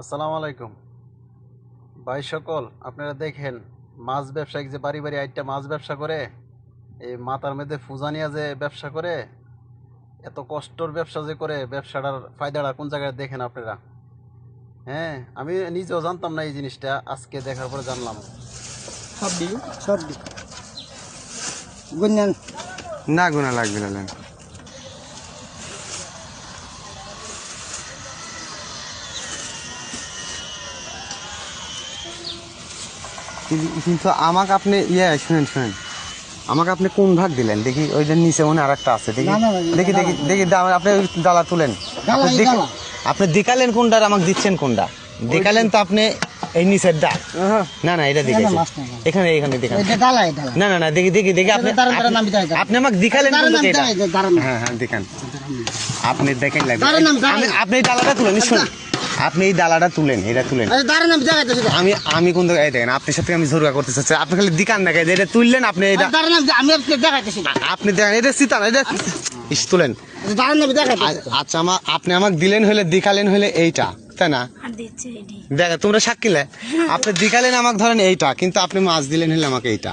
আসসালামু আলাইকুম। ভাই সকল আপনারা দেখেন মাছ ব্যবসায়িক যে বাড়ি বাড়ি আইটা মাছ ব্যবসা করে এই মাথার মধ্যে ফুজানিয়া যে ব্যবসা করে এত কষ্টর ব্যবসা যে করে ব্যবসাটার ফায়দাটা কোন জায়গায় দেখেন আপনারা? হ্যাঁ আমি নিজেও জানতাম না এই জিনিসটা আজকে দেখার পরে জানলাম। গুঞ্জন না গুণা লাগবে না কিন্তু- আমাকে আপনি ইয়ে শুনেন শুনেন। আমাকে আপনি কোন ভাগ দিলেন? দেখি ওই যে নিচে মনে আর একটা আছে। দেখি দেখি দেখি দেখি আপনি ওই ডালা তুলেন। ডালা, আপনি। দেখালেন কোনটা আর আমাকে দিচ্ছেন কোনটা? দেখালেন তো আপনি এই নিচের ডা না না এটা দেখেছি। এখানে এখানে দেখান। না না না দেখি দেখি দেখি আপনি আপনি- আমাকে দেখালেন? হ্যাঁ হ্যাঁ দেখান। আপনি দেখেন লাগবে। আপনি ডালাটা তুলেন শুনুন আপনি এই দালাটা তুলেন এটা তুলেন। দাঁড়ান আমি দেখাইতেছি আমি আমি কোন জায়গায় দেখেন আপনার সাথে আমি ঝরুয়া করতে চাচ্ছি আপনি খালি দিকান দেখাই এটা তুললেন আপনি এটা দাঁড়ান আমি- দেখাইতেছি আপনি দেখেন এটা সিতান এটা ইস তুলেন। দাঁড়ান আমি দেখাইতেছি আচ্ছা আমা আপনি আমাকে দিলেন হলে দেখালেন হলে এইটা তাই না? দেখেন তোমরা সাক্ষীলে আপনি দেখালেন আমাকে ধরেন এইটা কিন্তু আপনি মাছ দিলেন হলে আমাকে এইটা।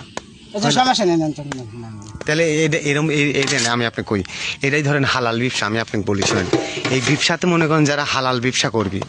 সমস্যা নেই না। তাহলে এরম এইটা না আমি আপনাকে কই এটাই ধরেন হালাল ব্যবসা আমি আপনাকে বলি শোনেন এই ব্যবসাতে মনে করেন যারা হালাল ব্যবসা করবি